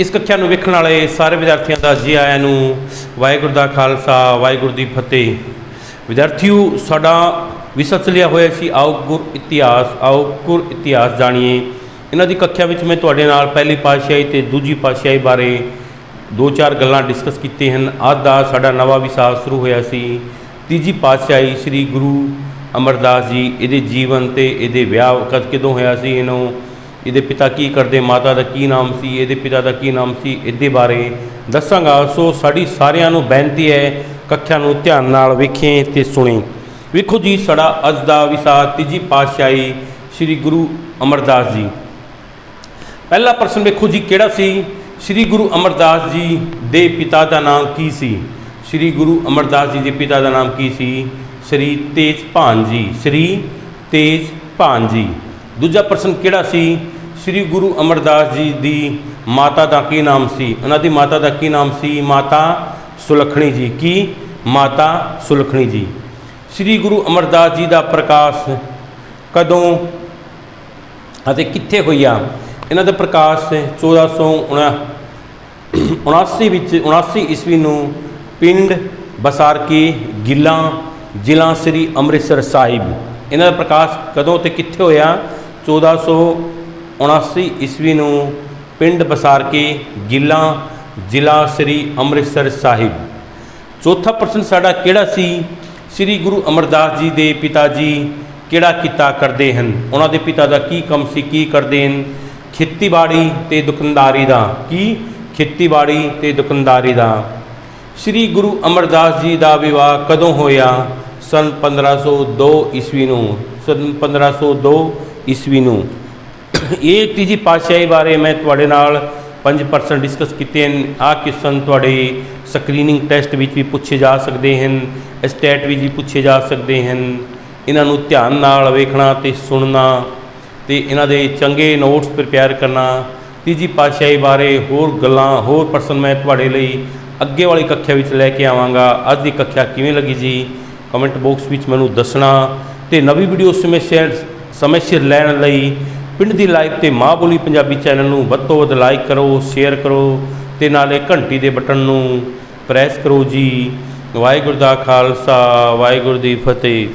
ਇਸ ਕੱਖਿਆ ਨੂੰ ਵੇਖਣ ਵਾਲੇ ਸਾਰੇ ਵਿਦਿਆਰਥੀਆਂ ਦਾ ਜੀ ਆਇਆਂ ਨੂੰ ਵਾਹਿਗੁਰੂ ਦਾ ਖਾਲਸਾ, ਵਾਹਿਗੁਰੂ ਦੀ ਫਤਿਹ। ਵਿਦਿਆਰਥੀਓ, ਸਾਡਾ ਵਿਸ਼ਾ ਚੱਲਿਆ ਹੋਇਆ ਸੀ, ਆਓ ਗੁਰ ਇਤਿਹਾਸ, ਆਓ ਗੁਰ ਇਤਿਹਾਸ ਜਾਣੀਏ। ਇਹਨਾਂ ਦੀ ਕੱਖਿਆ ਵਿੱਚ ਮੈਂ ਤੁਹਾਡੇ ਨਾਲ ਪਹਿਲੀ ਪਾਤਸ਼ਾਹੀ ਤੇ ਦੂਜੀ ਪਾਤਸ਼ਾਹੀ ਬਾਰੇ ਦੋ ਚਾਰ ਗੱਲਾਂ ਡਿਸਕਸ ਕੀਤੀਆਂ ਹਨ। ਅੱਜ ਦਾ ਸਾਡਾ ਨਵਾਂ ਵਿਸ਼ਾ ਸ਼ੁਰੂ ਹੋਇਆ ਸੀ। ਤੀਜੀ ਪਾਤਸ਼ਾਹੀ ਸ੍ਰੀ ਗੁਰੂ ਅਮਰਦਾਸ ਜੀ, ਇਹਦੇ ਜੀਵਨ ਤੇ ਇਹਦੇ ਵਿਆਹ ਕਦ ਕਿਦੋਂ ਹੋਇਆ ਸੀ, ਇਹਨੂੰ ਇਹਦੇ ਪਿਤਾ ਕੀ ਕਰਦੇ, ਮਾਤਾ ਦਾ ਕੀ ਨਾਮ ਸੀ, ਇਹਦੇ ਪਿਤਾ ਦਾ ਕੀ ਨਾਮ ਸੀ, ਇਹਦੇ ਬਾਰੇ ਦੱਸਾਂਗਾ। ਸੋ ਸਾਡੀ ਸਾਰਿਆਂ ਨੂੰ ਬੇਨਤੀ ਹੈ ਕੱਖਿਆਂ ਨੂੰ ਧਿਆਨ ਨਾਲ ਵੇਖੇ ਤੇ ਸੁਣੇ। ਵੇਖੋ ਜੀ, ਸਾਡਾ ਅੱਜ ਦਾ ਵਿਸ਼ਾ ਤੀਜੀ ਪਾਤਸ਼ਾਹੀ ਸ੍ਰੀ ਗੁਰੂ ਅਮਰਦਾਸ ਜੀ। ਪਹਿਲਾ ਪ੍ਰਸ਼ਨ ਵੇਖੋ ਜੀ, ਕਿਹੜਾ ਸੀ? ਸ੍ਰੀ ਗੁਰੂ ਅਮਰਦਾਸ ਜੀ ਦੇ ਪਿਤਾ ਦਾ ਨਾਮ ਕੀ ਸੀ? ਸ੍ਰੀ ਗੁਰੂ ਅਮਰਦਾਸ ਜੀ ਦੇ ਪਿਤਾ ਦਾ ਨਾਮ ਕੀ ਸੀ? ਸ੍ਰੀ ਤੇਜ ਭਾਨ ਜੀ, ਸ੍ਰੀ ਤੇਜ ਭਾਨ ਜੀ। ਦੂਜਾ ਪ੍ਰਸ਼ਨ ਕਿਹੜਾ ਸੀ? ਸ੍ਰੀ ਗੁਰੂ ਅਮਰਦਾਸ ਜੀ ਦੀ ਮਾਤਾ ਦਾ ਕੀ ਨਾਮ ਸੀ? ਉਹਨਾਂ ਦੀ ਮਾਤਾ ਦਾ ਕੀ ਨਾਮ ਸੀ? ਮਾਤਾ ਸੁਲਖਣੀ ਜੀ। ਕੀ? ਮਾਤਾ ਸੁਲਖਣੀ ਜੀ। ਸ੍ਰੀ ਗੁਰੂ ਅਮਰਦਾਸ ਜੀ ਦਾ ਪ੍ਰਕਾਸ਼ ਕਦੋਂ ਅਤੇ ਕਿੱਥੇ ਹੋਇਆ? ਇਹਨਾਂ ਦਾ ਪ੍ਰਕਾਸ਼ 1479 ਵਿੱਚ 79 ਈਸਵੀ ਨੂੰ ਪਿੰਡ ਬਸਾਰਕੀ ਗਿੱਲਾਂ, ਜ਼ਿਲ੍ਹਾ ਸ੍ਰੀ ਅੰਮ੍ਰਿਤਸਰ ਸਾਹਿਬ। ਇਹਨਾਂ ਦਾ ਪ੍ਰਕਾਸ਼ ਕਦੋਂ ਤੇ ਕਿੱਥੇ ਹੋਇਆ? 1479 ਈਸਵੀ ਨੂੰ ਪਿੰਡ ਬਸਾਰਕੀ ਗਿੱਲਾਂ ਜ਼ਿਲ੍ਹਾ ਸ੍ਰੀ ਅੰਮ੍ਰਿਤਸਰ ਸਾਹਿਬ। ਚੌਥਾ ਪ੍ਰਸ਼ਨ ਸਾਡਾ ਕਿਹੜਾ ਸੀ? ਸ੍ਰੀ ਗੁਰੂ ਅਮਰਦਾਸ ਜੀ ਦੇ ਪਿਤਾ ਜੀ ਕਿਹੜਾ ਕੀਤਾ ਕਰਦੇ ਹਨ? ਉਹਨਾਂ ਦੇ ਪਿਤਾ ਦਾ ਕੀ ਕੰਮ ਸੀ, ਕੀ ਕਰਦੇ ਹਨ? ਖੇਤੀਬਾੜੀ ਤੇ ਦੁਕਾਨਦਾਰੀ ਦਾ। ਕੀ? ਖੇਤੀਬਾੜੀ ਤੇ ਦੁਕਾਨਦਾਰੀ ਦਾ। ਸ੍ਰੀ ਗੁਰੂ ਅਮਰਦਾਸ ਜੀ ਦਾ ਵਿਵਾਹ ਕਦੋਂ ਹੋਇਆ? ਸਨ 1502 ਈਸਵੀ ਨੂੰ। ਸਨ 1502 ਈਸਵੀ ਨੂੰ। ਇਹ ਤੀਜੀ ਪਾਤਸ਼ਾਹੀ ਬਾਰੇ ਮੈਂ ਤੁਹਾਡੇ ਨਾਲ 5% ਡਿਸਕਸ ਕੀਤੇ ਹਨ। ਆ ਕਿਸਨ ਤੁਹਾਡੇ ਸਕਰੀਨਿੰਗ ਟੈਸਟ ਵਿੱਚ ਵੀ ਪੁੱਛੇ ਜਾ ਸਕਦੇ ਹਨ ਸਟੇਟ ਵਿੱਚ ਵੀ ਪੁੱਛੇ ਜਾ ਸਕਦੇ ਹਨ। ਇਹਨਾਂ ਨੂੰ ਧਿਆਨ ਨਾਲ ਵੇਖਣਾ ਤੇ ਸੁਣਨਾ ਤੇ ਇਹਨਾਂ ਦੇ ਚੰਗੇ ਨੋਟਸ ਪ੍ਰਿਪੇਅਰ ਕਰਨਾ। ਤੀਜੀ ਪਾਤਸ਼ਾਹੀ ਬਾਰੇ ਹੋਰ ਗੱਲਾਂ, ਹੋਰ ਪਰਸਨ ਮੈਂ ਤੁਹਾਡੇ ਲਈ ਅੱਗੇ ਵਾਲੀ ਕੱਖਿਆ ਵਿੱਚ ਲੈ ਕੇ ਆਵਾਂਗਾ। ਅੱਜ ਦੀ ਕੱਖਿਆ ਕਿਵੇਂ ਲੱਗੀ ਜੀ? ਕਮੈਂਟ ਬਾਕਸ ਵਿੱਚ ਮੈਨੂੰ ਦੱਸਣਾ ਤੇ ਨਵੀਂ ਵੀਡੀਓ ਸਮੇਂ ਸ਼ੇਅਰ ਸਮੇਂ ਸਿਰ ਲੈਣ ਲਈ। ਪਿੰਡ ਦੀ ਲਾਈਵ ਤੇ ਮਾਂ ਬੋਲੀ ਪੰਜਾਬੀ ਚੈਨਲ ਨੂੰ ਵੱਧ ਤੋਂ ਵੱਧ ਲਾਈਕ ਕਰੋ, ਸ਼ੇਅਰ ਕਰੋ ਤੇ ਨਾਲੇ ਘੰਟੀ ਦੇ ਬਟਨ ਨੂੰ ਪ੍ਰੈਸ ਕਰੋ ਜੀ। ਵਾਹਿਗੁਰੂ ਦਾ ਖਾਲਸਾ, ਵਾਹਿਗੁਰੂ ਦੀ ਫਤਿਹ।